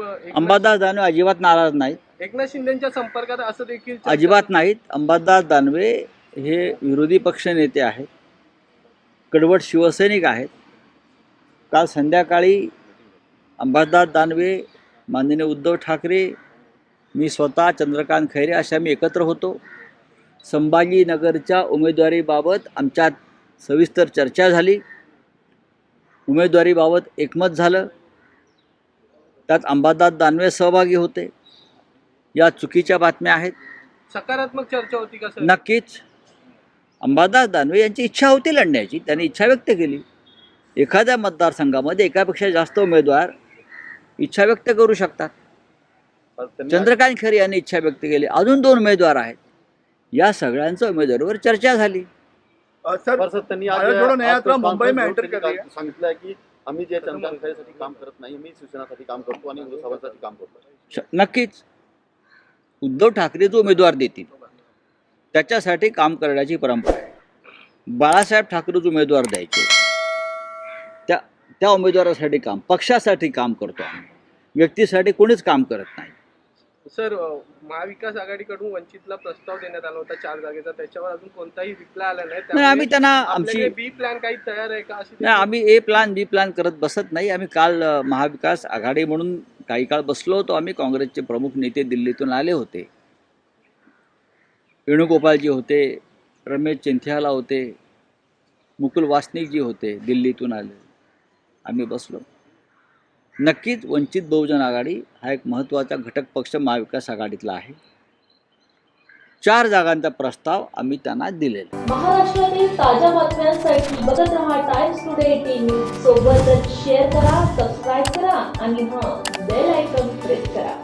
अंबादास दानवे अजिबात नाराज नाहीत. एकनाथ शिंदेच्या संपर्कात असं देखील अजिबात नाहीत. अंबादास दानवे हे विरोधी पक्ष नेते आहेत. कडवट शिवसैनिक आहेत. काल संध्याकाळी अंबादास दानवे माननीय उद्धव ठाकरे मी स्वतः चंद्रकांत खैरे अशा मी एकत्र होतो. संभाजीनगरच्या उमेदवारीबाबत आमच्यात सविस्तर चर्चा झाली. उमेदवारीबाबत एकमत झालं. त्यात अंबादास दानवे सहभागी होते. या चुकीच्या बातम्या आहेत. सकारात्मक चर्चा होती का सर? नक्कीच. अंबादास दानवे यांची इच्छा होती लढण्याची. त्यांनी इच्छा व्यक्त केली. एखाद्या मतदारसंघामध्ये एकापेक्षा जास्त उमेदवार इच्छा व्यक्त करू शकतात. चंद्रकांत खरे यांनी इच्छा व्यक्त केली. अजून दोन उमेदवार आहेत. या सगळ्यांचं उमेदवारीवर चर्चा झाली. सर त्यांनी मुंबई में एंटर कर. सांगितलं की आम्ही जे खैरेसाठी काम करत नाही मी शिवसेनासाठी काम करतो आणि उद्धव साहेबांसाठी काम करतो. नक्कीच. उद्धव ठाकरे जो उमेदवार देतील त्याच्यासाठी काम करण्याची परंपरा आहे. बाळासाहेब ठाकरे जो उमेदवार द्यायचे त्या त्या उमेदवारासाठी काम पक्षासाठी काम करतो आम्ही. व्यक्तीसाठी कोणीच काम करत नाही. सर महाविकास आघाडीकडून वंचितला प्रस्ताव देण्यात आला होता चार जागेचा. त्याच्यावर अजून कोणताही रिप्लाय आला नाही. आम्ही त्यांना आमची बी प्लॅन काही तयार आहे का अशी नाही आम्ही ए प्लॅन बी प्लॅन करत बसत नाही. आम्ही काल महाविकास आघाडी म्हणून काही काळ बसलो होतो. आम्ही काँग्रेसचे प्रमुख नेते दिल्लीतून आले होते. वेणुगोपालजी होते रमेश चिंथियाला होते मुकुल वासनिकजी होते दिल्लीतून आले. आम्ही बसलो. नक्कीच वंचित बहुजन आघाडी हा एक महत्त्वाचा घटक पक्ष महाविकास आघाडीतला आहे. चार जागांचा प्रस्ताव आम्ही त्यांना दिलेला महाराष्ट्रातील ताज्या बातम्यांसाठी बघत रहा टाइम्स टुडे टीव्ही सोबतच शेअर करा सबस्क्राईब करा आणि हां बेल आयकॉन प्रेस करा.